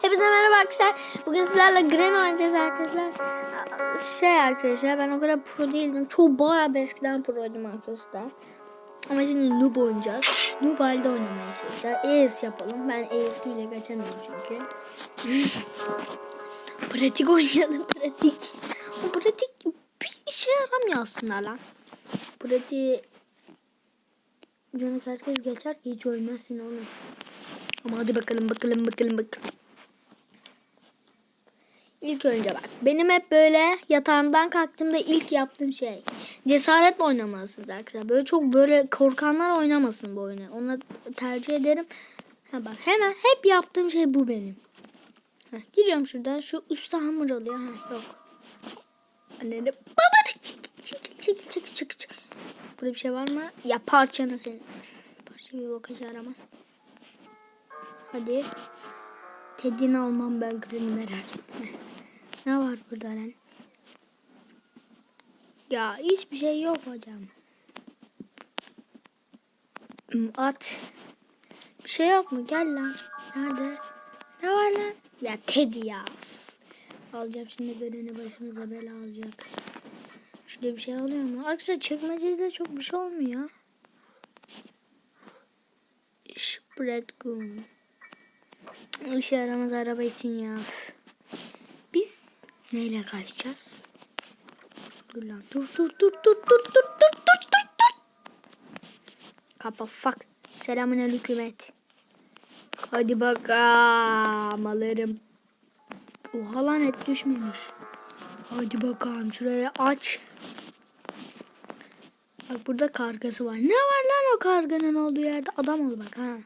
Hepinize merhaba arkadaşlar. Bugün sizlerle Gren oynayacağız arkadaşlar. Şey arkadaşlar ben o kadar pro değildim. Çok bayağı eskiden proydum arkadaşlar. Ama şimdi noob oynayacağız. Noob halde oynamaya çalışacağız. ES yapalım. Ben ES bile geçemiyorum çünkü. pratik oynayalım pratik. O pratik bir işe yaramıyor aslında lan. Pratik Canı herkes geçer ki hiç ölmezsin oğlum. Ama hadi bakalım bakalım bakalım bakalım. İlk önce bak. Benim hep böyle yatağımdan kalktığımda ilk yaptığım şey. Cesaretle oynamalısınız arkadaşlar. Böyle çok böyle korkanlar oynamasın bu oyunu. Onu tercih ederim. Ha bak hemen hep yaptığım şey bu benim. Ha, giriyorum şuradan. Şu üstte hamur oluyor. Ha, yok. Anne de baba çekil çekil çekil çekil çekil. çekil. Burada bir şey var mı? Ya parçanı senin. Parça bir bakıcı aramaz. Hadi. Tedini almam ben merak etme. Ne var burada lan? Ya hiçbir şey yok hocam. Hmm, At. Bir şey yok mu? Gel lan. Nerede? Ne var lan? Ya Teddy ya. Alacağım şimdi Garen'i başımıza bela alacak. Şurada bir şey oluyor mu? Arkadaşlar çekmecede çok bir şey olmuyor. Spread gun. İşe yaramaz araba için ya. Neyle kaçacağız? Dur lan dur dur dur dur dur dur dur dur dur dur. Kapa fuck. Selamun aleyküm Hadi bakalım alırım. Oha lan et düşmemiş. Hadi bakalım şuraya aç. Bak burada kargası var. Ne var lan o karganın olduğu yerde? Adam ol bak ha.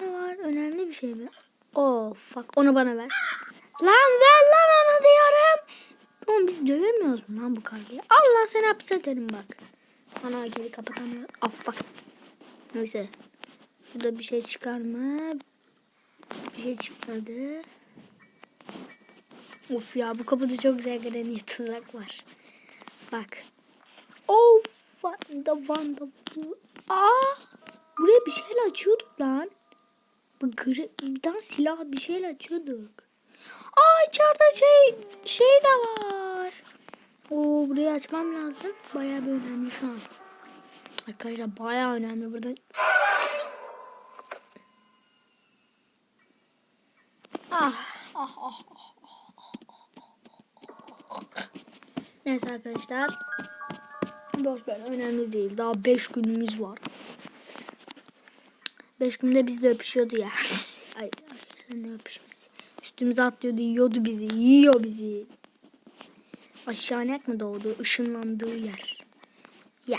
Ne var? Önemli bir şey mi? Oh fuck. Onu bana ver. Lan ver lan onu diyorum. Oğlum biz dövemiyoruz mu lan bu kargayı? Allah seni hapse ederim bak. Ana geri kapatamıyor. Fuck. Neyse. Burada bir şey çıkar mı? Bir şey çıkmadı. Of ya bu kapıda çok güzel granny tuzak var. Bak. Of Vanda Vanda. Aa! Buraya bir şeyle açıyorduk lan. Bir tane silah bir şeyle açıyorduk. Aa içeride şey şey de var. Oo burayı açmam lazım. Bayağı bir önemli şu an. Arkadaşlar bayağı önemli burada. Ah ah ah ah. Neyse arkadaşlar. Boş ver önemli değil. Daha 5 günümüz var. 5 günde biz de öpüşüyordu ya. Ay sen ne öpüşmesi. Üstümüze atlıyordu yiyordu bizi. Yiyor bizi. Aşağı mi doğdu? Işınlandığı yer. Ya.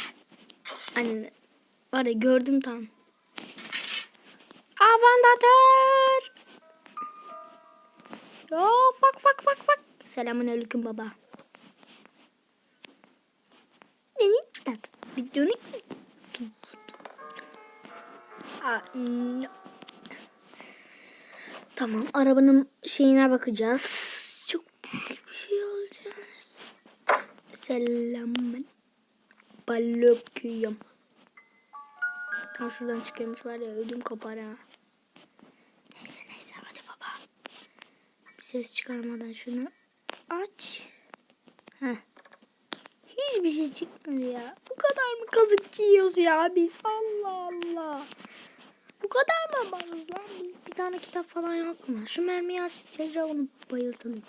Hani var ya gördüm tam. Avandatör. Yo fak fak fak fak. Selamun aleyküm baba. Videonu Aa, no. Tamam arabanın şeyine bakacağız. Çok bir şey olacak. Selamun aleyküm. Tam şuradan çıkıyormuş var ya ödüm kopar ha. Neyse neyse hadi baba. Bir ses çıkarmadan şunu aç. Heh. Hiçbir şey çıkmadı ya. Bu kadar mı kazık yiyoruz ya biz? Allah Allah. Bu kadar mı varız lan biz? Bir tane kitap falan yok mu? Şu mermiyi açacağız onu bayıltalım.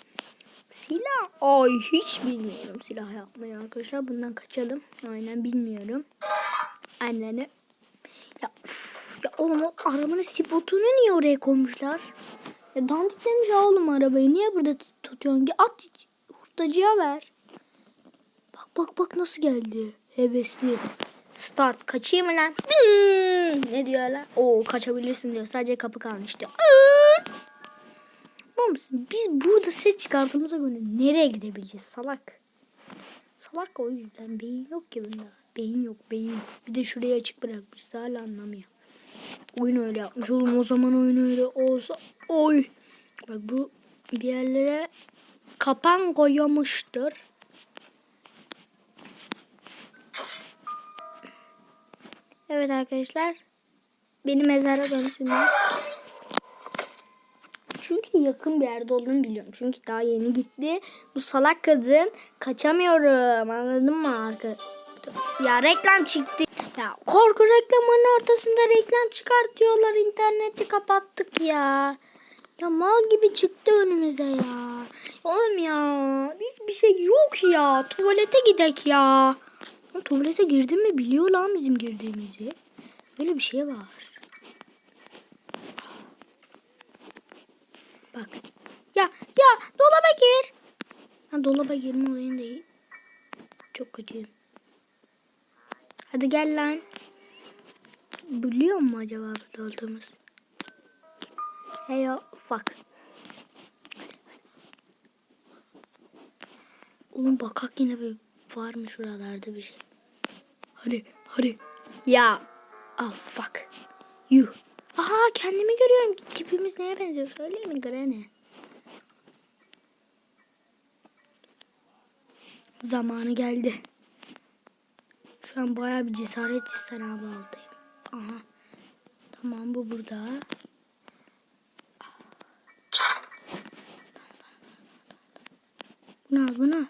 Silah. Ay hiç bilmiyorum silah yapmayı arkadaşlar. Bundan kaçalım. Aynen bilmiyorum. Anneni. Ya, uf, ya oğlum o arabanın spotunu niye oraya koymuşlar? Ya dandiklemiş ya oğlum arabayı. Niye burada tut- tutuyorsun? At hurdacıya ver. Bak bak bak nasıl geldi. Hevesli. Start. Kaçayım mı lan? Ne diyor lan? Oo kaçabilirsin diyor. Sadece kapı kalmış diyor. Oğlum biz burada ses çıkarttığımıza göre nereye gidebileceğiz salak? Salak o yüzden beyin yok ki bunda. Beyin yok beyin. Bir de şurayı açık bırakmış. Hala anlamıyor. Oyun öyle yapmış oğlum o zaman oyun öyle olsa. Oy. Bak bu bir yerlere kapan koyamıştır. Evet arkadaşlar. Beni mezara dönsünler. Çünkü yakın bir yerde olduğunu biliyorum. Çünkü daha yeni gitti. Bu salak kadın kaçamıyorum. Anladın mı arka? Ya reklam çıktı. Ya korku reklamının ortasında reklam çıkartıyorlar. İnterneti kapattık ya. Ya mal gibi çıktı önümüze ya. Oğlum ya biz bir şey yok ya. Tuvalete gidek ya. Lan tuvalete girdin mi biliyor lan bizim girdiğimizi. Böyle bir şey var. Bak. Ya ya dolaba gir. Ha dolaba girme olayın değil. Çok kötüyüm. Hadi gel lan. Biliyor mu acaba burada olduğumuz? Hey yo fuck. Oğlum bakak yine bir var mı şuralarda bir şey. Hadi hadi. Ya. Ah fuck. Yuh. Kendimi görüyorum. Tipimiz neye benziyor? Söyleyeyim mi Granny? Zamanı geldi. Şu an bayağı bir cesaret ister abi aldayım. Aha. Tamam bu burada. Bunu al bunu. al.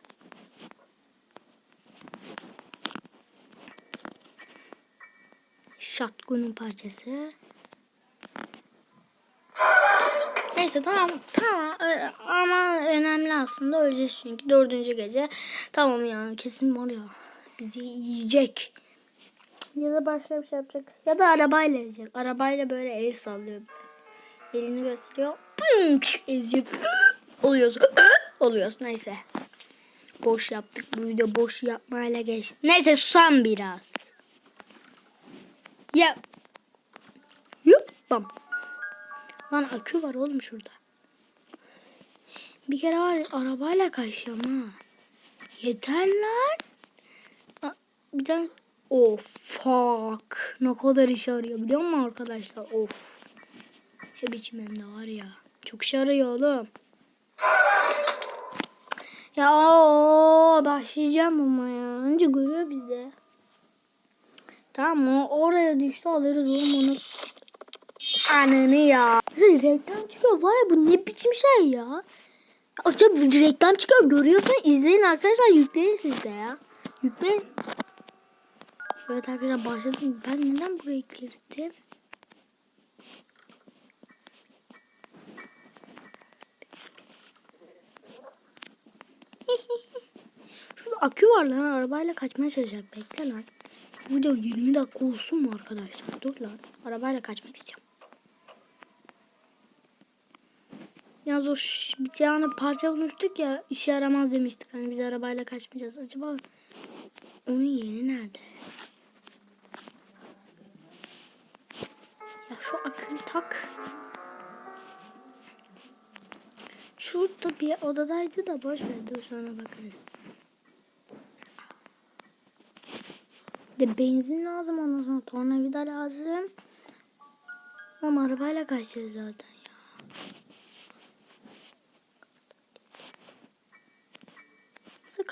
Shotgun'un parçası. Neyse tamam tamam. Ama önemli aslında öleceğiz çünkü. Dördüncü gece. Tamam ya kesin var ya bizi yiyecek. Ya da başka bir şey yapacak. Ya da arabayla yiyecek arabayla böyle el sallıyor. Elini gösteriyor. Eziyor. Oluyorsun. Oluyorsun. Neyse. Boş yaptık. Bu video boş yapmayla geçti. Neyse susam biraz. Ya. Yup bam Lan akü var oğlum şurada. Bir kere var arabayla kaçacağım ha. Yeter lan. Bir tane... Oh fuck. Ne kadar işe yarıyor biliyor musun arkadaşlar? Of. Hep içimde var ya. Çok işe yarıyor oğlum. Ya oo, başlayacağım ama ya. Önce görüyor bizi. Tamam mı? Oraya düştü alırız oğlum onu. Ananı ya. Reklam çıkıyor var ya bu ne biçim şey ya. Acaba reklam çıkıyor görüyorsun izleyin arkadaşlar yükleyin siz de ya. Yükleyin. Evet arkadaşlar başladım. Ben neden buraya girdim? Şurada akü var lan arabayla kaçmaya çalışacak. Bekle lan. Bu video 20 dakika olsun mu arkadaşlar? Dur lan. Arabayla kaçmak istiyorum. Yalnız o bir tane parça unuttuk ya işe yaramaz demiştik. Hani biz arabayla kaçmayacağız. Acaba onun yeri nerede? Ya şu aküyü tak. Şurada bir odadaydı da boş ver. Dur sonra bakarız. De benzin lazım ondan sonra tornavida lazım. Ama arabayla kaçacağız zaten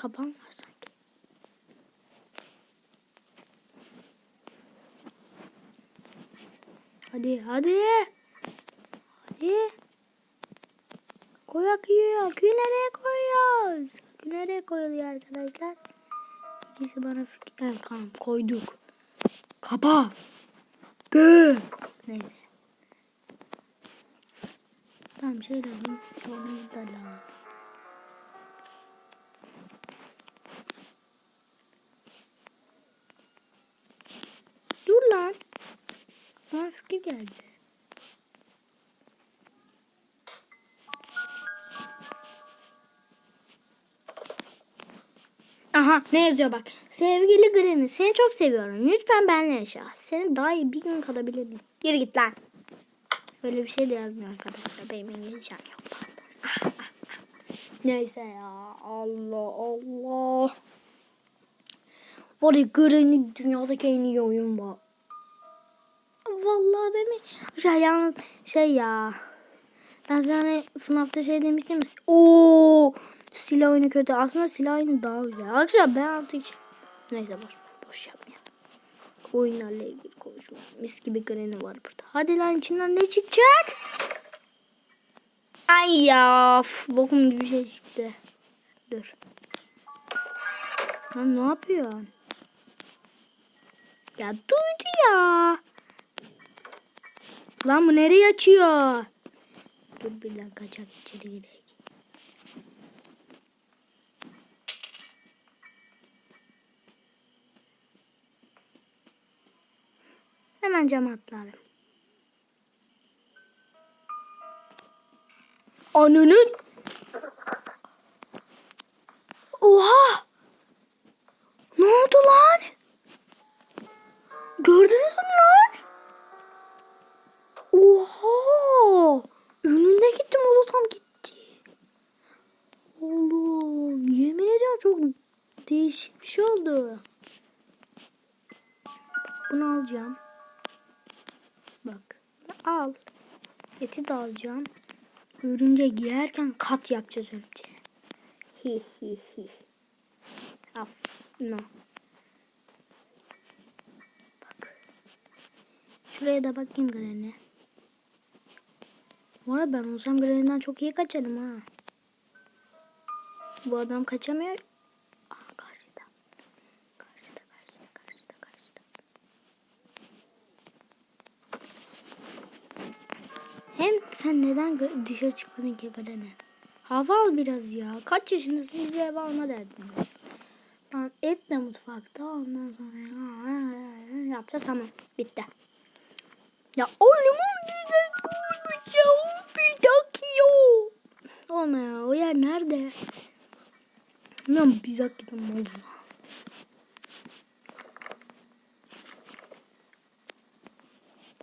kapan var sanki. Hadi hadi. Hadi. Koy aküyü. Aküyü nereye koyuyoruz? Akü nereye koyuluyor arkadaşlar? Birisi bana fikir... Evet, tamam koyduk. Kapa. Gö. Neyse. Tamam şey lazım. Tornavida lazım. Fikir geldi. Aha ne yazıyor bak. Sevgili Granny seni çok seviyorum. Lütfen benimle yaşa. Seni daha iyi bir gün kalabilir miyim? Yürü git lan. Böyle bir şey de yazmıyor arkadaşlar. Benim İngilizcem yok. Neyse ya. Allah Allah. Var ya Granny dünyadaki en iyi oyun bu. Vallahi mi? Şey, yalnız şey ya. Ben sana hani FNAF'ta şey demiştim. Oo, silah oyunu kötü. Aslında silah oyunu daha güzel. Arkadaşlar ben artık. Neyse boş boş yapmayalım. Oyunlarla ilgili konuşmayalım. Mis gibi Granny var burada. Hadi lan içinden ne çıkacak? Ay ya bokum gibi bir şey çıktı. Dur. Lan ne yapıyorsun? Ya duydu ya. Lan bu nereye açıyor? Dur bir dakika kaçak içeri gidelim. Hemen cam atlarım. Ananın. Oha. Eti de alacağım. Örümcek yerken kat yapacağız örümceğe. Hi hi hi. Af. No. Bak. Şuraya da bakayım Granny. Bu arada ben olsam Granny'den çok iyi kaçarım ha. Bu adam kaçamıyor. Dışarı çıkmadın ki Granny? Hava al biraz ya. Kaç yaşındasın bize eve alma derdiniz. Tamam et de mutfakta ondan sonra yapacağız tamam bitti. Ya oğlum güzel kurmuş ya bir takıyor. Olma ya o yer nerede? Bilmiyorum biz hakikaten malız.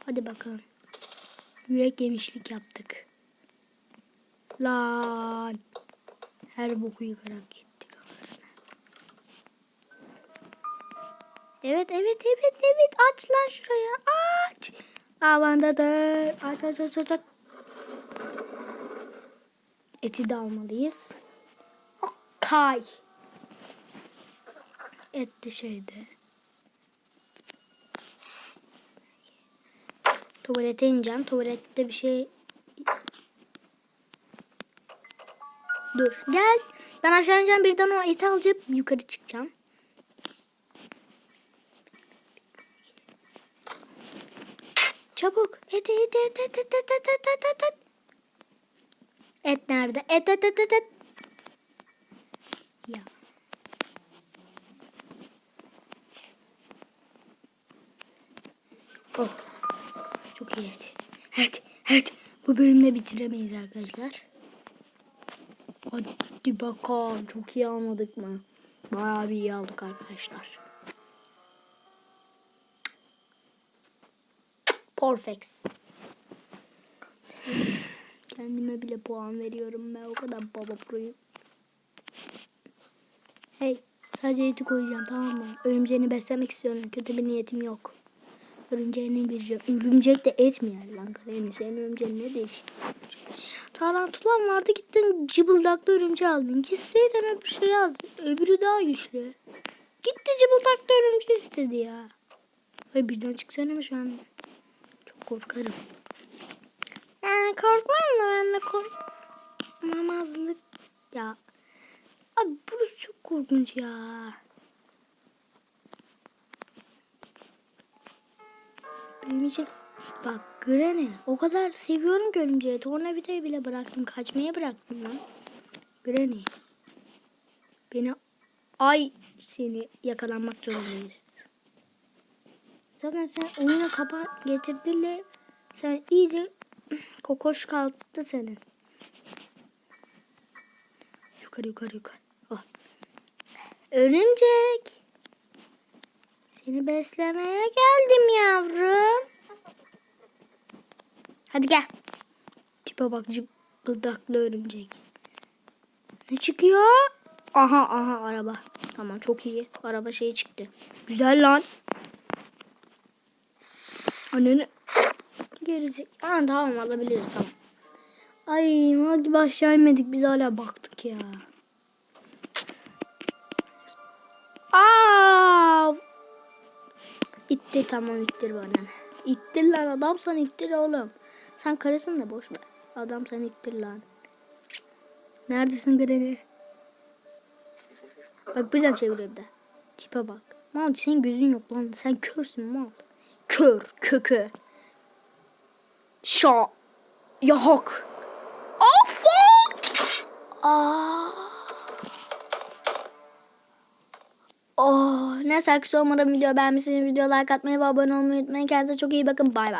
Hadi bakalım. Yürek yemişlik yaptık. Lan. Her boku yıkarak kafasına. Evet evet evet evet aç lan şuraya aç. Avandadır. Aç aç aç aç aç. Eti de almalıyız. Kay. Et de şeyde. Tuvalete ineceğim. Tuvalette bir şey... Dur. Gel. Ben aşağı ineceğim. Birden o eti alacağım. Yukarı çıkacağım. Çabuk. Et et et et et et et et et et et. Et nerede? Et et et et et. Ya. Oh. Çok iyi et. Evet. Evet. Bu bölümde bitiremeyiz arkadaşlar. Hadi bakalım. Çok iyi almadık mı? Bayağı bir iyi aldık arkadaşlar. Perfect. Kendime bile puan veriyorum ben o kadar baba proyum. Hey sadece eti koyacağım tamam mı? Örümceğini beslemek istiyorum. Kötü bir niyetim yok. Örümceğini bileceğim. Örümcek de et mi yer lan Karenin senin örümceğin ne değişik. Tarantulan vardı gittin cıbıldaklı örümceği aldın. Gitseydin öbür şey az. Öbürü daha güçlü. Gitti cıbıldaklı örümceği istedi ya. Ay birden çıksana şu an. Çok korkarım. Yani korkmam da ben de korkmamazlık. Ya. Abi burası çok korkunç ya. Benim için bak Granny o kadar seviyorum ki örümceği. Tornavidayı bile bıraktım. Kaçmaya bıraktım lan. Granny. Beni ay seni yakalanmak zorundayız. Zaten sen oyunu kapa getirdiyle sen iyice kokoş kalktı senin. Yukarı yukarı yukarı. Oh. Örümcek. Seni beslemeye geldim yavrum. Hadi gel. Tipe bak cıbıldaklı örümcek. Ne çıkıyor? Aha aha araba. Tamam çok iyi. Araba şeyi çıktı. Güzel lan. Anneni gerisi. Aa, tamam alabiliriz tamam. Ay hadi aşağı inmedik biz hala baktık ya. Aa! İttir tamam ittir bana. İttir lan adam sana ittir oğlum. Sen karısın da boş ver. Adam sen ittir lan. Neredesin Granny? Bak birden çeviriyor bir de. Tipe bak. Mal senin gözün yok lan. Sen körsün mal. Kör. Kökü. Şa. Yahak. Afat. Aa. Oh, neyse arkadaşlar umarım video beğenmişsiniz. Video like atmayı ve abone olmayı unutmayın. Kendinize çok iyi bakın. Bay bay.